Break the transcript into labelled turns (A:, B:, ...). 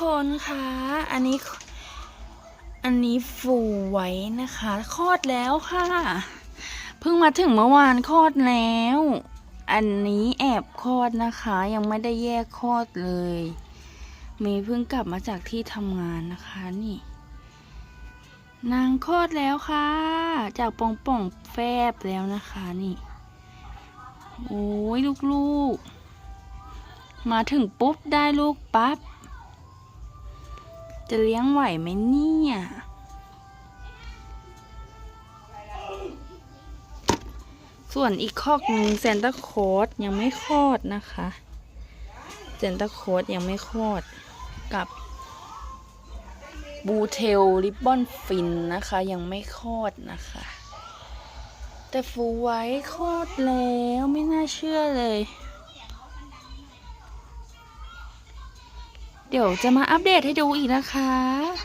A: คนคะอันนี้ อันนี้ฟูไว้นะคะ คลอดแล้วค่ะ เพิ่งมาถึงเมื่อวานคลอดแล้ว อันนี้แอบคลอดนะคะ ยังไม่ได้แยกคลอดเลย มีเพิ่งกลับมาจากที่ทำงานนะคะนี่ นางคลอดแล้วค่ะ จากป่องป่องๆแฟบแล้วนะคะนี่ โอ้ยลูกๆ มาถึงปุ๊บได้ลูกปั๊บ จะเลี้ยงไหวไหมเนี่ย ส่วนอีกคอกหนึ่งเซนตาโคดยังไม่คลอดนะคะเซนตาโคดยังไม่คลอดกับบูเทลริบบอนฟินนะคะ ยังไม่คลอดนะคะ แต่ฟูไว้คลอดแล้วไม่น่าเชื่อเลย เดี๋ยวจะมาอัปเดตให้ดูอีกนะคะ